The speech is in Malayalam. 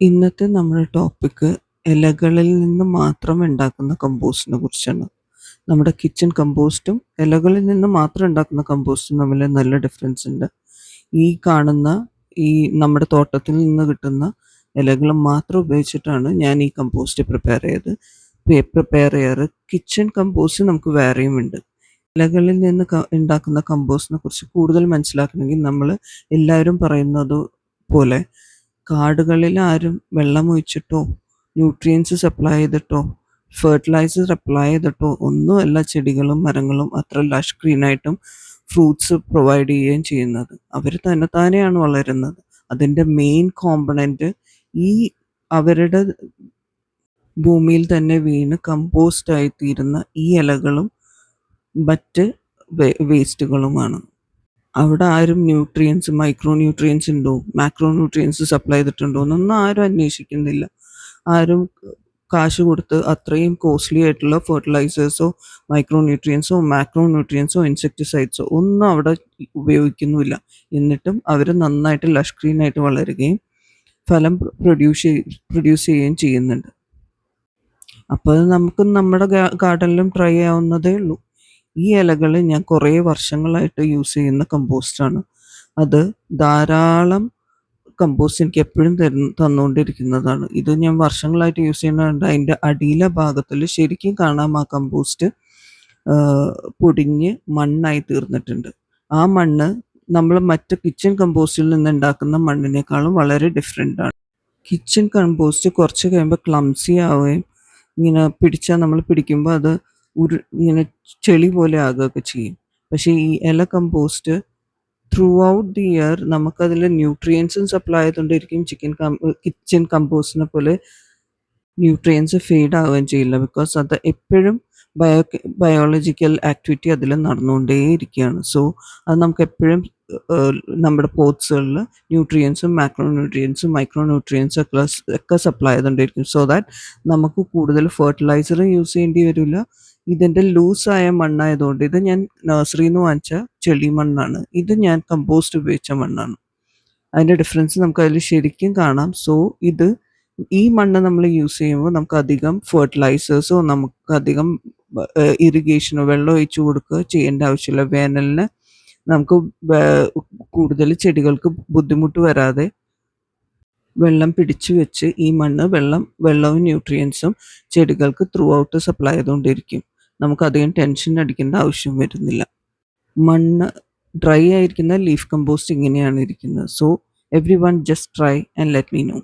ഇന്നത്തെ നമ്മുടെ ടോപ്പിക്ക് ഇലകളിൽ നിന്ന് മാത്രം ഉണ്ടാക്കുന്ന കമ്പോസ്റ്റിനെ കുറിച്ചാണ്. നമ്മുടെ കിച്ചൺ കമ്പോസ്റ്റും ഇലകളിൽ നിന്ന് മാത്രം ഉണ്ടാക്കുന്ന കമ്പോസ്റ്റും തമ്മിൽ നല്ല ഡിഫറൻസ് ഉണ്ട്. ഈ കാണുന്ന ഈ നമ്മുടെ തോട്ടത്തിൽ നിന്ന് കിട്ടുന്ന ഇലകൾ മാത്രം ഉപയോഗിച്ചിട്ടാണ് ഞാൻ ഈ കമ്പോസ്റ്റ് പ്രിപ്പയർ ചെയ്തത് പ്രിപ്പയർ ചെയ്യാറ്. കിച്ചൺ കമ്പോസ്റ്റ് നമുക്ക് വേറെയും ഉണ്ട്. ഇലകളിൽ നിന്ന് ഉണ്ടാക്കുന്ന കമ്പോസ്റ്റിനെ കുറിച്ച് കൂടുതൽ മനസ്സിലാക്കണമെങ്കിൽ നമ്മൾ എല്ലാവരും പറയുന്നത് പോലെ കാടുകളിൽ ആരും വെള്ളം ഒഴിച്ചിട്ടോ ന്യൂട്രിയൻസ് സപ്ലൈ ചെയ്തിട്ടോ ഫെർട്ടിലൈസർ അപ്ലൈ ചെയ്തിട്ടോ ഒന്നുമല്ല ചെടികളും മരങ്ങളും അത്ര ലഷ് ഗ്രീനായിട്ടും ഫ്രൂട്ട്സ് പ്രൊവൈഡ് ചെയ്യുകയും ചെയ്യുന്നത്. അവർ തന്നെത്താനെയാണ് വളരുന്നത്. അതിന്റെ മെയിൻ കോമ്പണന്റ് ഈ അവരുടെ ഭൂമിയിൽ തന്നെ വീണ് കമ്പോസ്റ്റ് തീരുന്ന ഈ ഇലകളും മറ്റ് വേസ്റ്റുകളുമാണ് അവിടെ ആരും ന്യൂട്രിയൻസ് മൈക്രോ ന്യൂട്രിയൻസ് ഉണ്ടോ? മാക്രോ ന്യൂട്രിയൻസ് സപ്ലൈ ചെയ്തിട്ടുണ്ടോ? എന്നൊന്നും ആരും അന്വേഷിക്കുന്നില്ല. ആരും കാശ് കൊടുത്ത് അത്രയും കോസ്റ്റ്ലി ആയിട്ടുള്ള ഫെർട്ടിലൈസേഴ്സോ മൈക്രോ ന്യൂട്രിയൻസോ മാക്രോ ന്യൂട്രിയൻസോ ഇൻസെക്ടിസൈഡ്സോ ഒന്നും അവിടെ ഉപയോഗിക്കുന്നുമില്ല. എന്നിട്ടും അവർ നന്നായിട്ട് ലഷ് ഗ്രീനായിട്ട് വളരുകയും ഫലം പ്രൊഡ്യൂസ് പ്രൊഡ്യൂസ് ചെയ്യുകയും ചെയ്യുന്നുണ്ട്. അപ്പോൾ നമുക്ക് നമ്മുടെ ഗാർഡനിലും ട്രൈ ആവുന്നതേ ഉള്ളൂ. ഈ ഇലകൾ ഞാൻ കുറേ വർഷങ്ങളായിട്ട് യൂസ് ചെയ്യുന്ന കമ്പോസ്റ്റാണ് അത് ധാരാളം കമ്പോസ്റ്റ് എനിക്ക് എപ്പോഴും തരുന്ന തന്നുകൊണ്ടിരിക്കുന്നതാണ് ഇത് ഞാൻ വർഷങ്ങളായിട്ട് യൂസ് ചെയ്യുന്നുണ്ട് അതിന്റെ അടിയിലെ ഭാഗത്തിൽ ശരിക്കും കാണാം ആ കമ്പോസ്റ്റ് പൊടിഞ്ഞ് മണ്ണായി തീർന്നിട്ടുണ്ട്. ആ മണ്ണ് നമ്മൾ മറ്റ് കിച്ചൺ കമ്പോസ്റ്റിൽ നിന്ന് ഉണ്ടാക്കുന്ന മണ്ണിനേക്കാളും വളരെ ഡിഫറെന്റ് ആണ്. കിച്ചൺ കമ്പോസ്റ്റ് കുറച്ച് കഴിയുമ്പോൾ ക്ലംസി ആവുകയും ഇങ്ങനെ പിടിച്ചാൽ നമ്മൾ പിടിക്കുമ്പോൾ അത് ഉരു ഇങ്ങനെ ചെളി പോലെ ആകുകയൊക്കെ ചെയ്യും. പക്ഷേ ഈ ഇല compost throughout the year നമുക്കതിൽ ന്യൂട്രിയൻസും സപ്ലൈ ചെയ്തുകൊണ്ടിരിക്കും. ചിക്കൻ കിച്ചൻ കമ്പോസ്റ്റിനെ പോലെ ന്യൂട്രിയൻസ് ഫെയ്ഡ് ആവുകയും ചെയ്യില്ല. ബിക്കോസ് അത് എപ്പോഴും ബയോ ബയോളജിക്കൽ ആക്ടിവിറ്റി അതിൽ നടന്നുകൊണ്ടേയിരിക്കുകയാണ്. സോ അത് നമുക്ക് എപ്പോഴും നമ്മുടെ പോട്ട്സുകളിൽ ന്യൂട്രിയൻസും മാക്രോ ന്യൂട്രിയൻസും മൈക്രോ ന്യൂട്രിയൻസും ഒക്കെ ഒക്കെ സപ്ലൈ ചെയ്തുകൊണ്ടിരിക്കും സോ ദാറ്റ് നമുക്ക് കൂടുതൽ ഫെർട്ടിലൈസർ യൂസ് ചെയ്യേണ്ടി വരില്ല. ഇതിന്റെ ലൂസായ മണ്ണായതുകൊണ്ട് ഇത് ഞാൻ നഴ്സറിയിൽ നിന്ന് വാങ്ങിച്ച ചെളി മണ്ണാണ്. ഇത് ഞാൻ കമ്പോസ്റ്റ് ഉപയോഗിച്ച മണ്ണാണ്. അതിന്റെ ഡിഫറൻസ് നമുക്ക് അതിൽ ശരിക്കും കാണാം. സോ ഇത് ഈ മണ്ണ് നമ്മൾ യൂസ് ചെയ്യുമ്പോൾ നമുക്ക് അധികം ഫെർട്ടിലൈസേഴ്സോ നമുക്ക് അധികം ഇറിഗേഷനോ വെള്ളം ഒഴിച്ചു കൊടുക്കുക ചെയ്യേണ്ട ആവശ്യമില്ല. വേനലിന് നമുക്ക് കൂടുതൽ ചെടികൾക്ക് ബുദ്ധിമുട്ട് വരാതെ വെള്ളം പിടിച്ചു വെച്ച് ഈ മണ്ണ് വെള്ളം വെള്ളവും ന്യൂട്രിയൻസും ചെടികൾക്ക് ത്രൂ ഔട്ട് സപ്ലൈ ചെയ്തുകൊണ്ടിരിക്കും. നമുക്ക് അധികം ടെൻഷൻ അടിക്കേണ്ട ആവശ്യം വരുന്നില്ല. മണ്ണ് ഡ്രൈ ആയിരിക്കുന്ന ലീഫ് കമ്പോസ്റ്റ് ഇങ്ങനെയാണ് ഇരിക്കുന്നത്. So everyone just try and let me know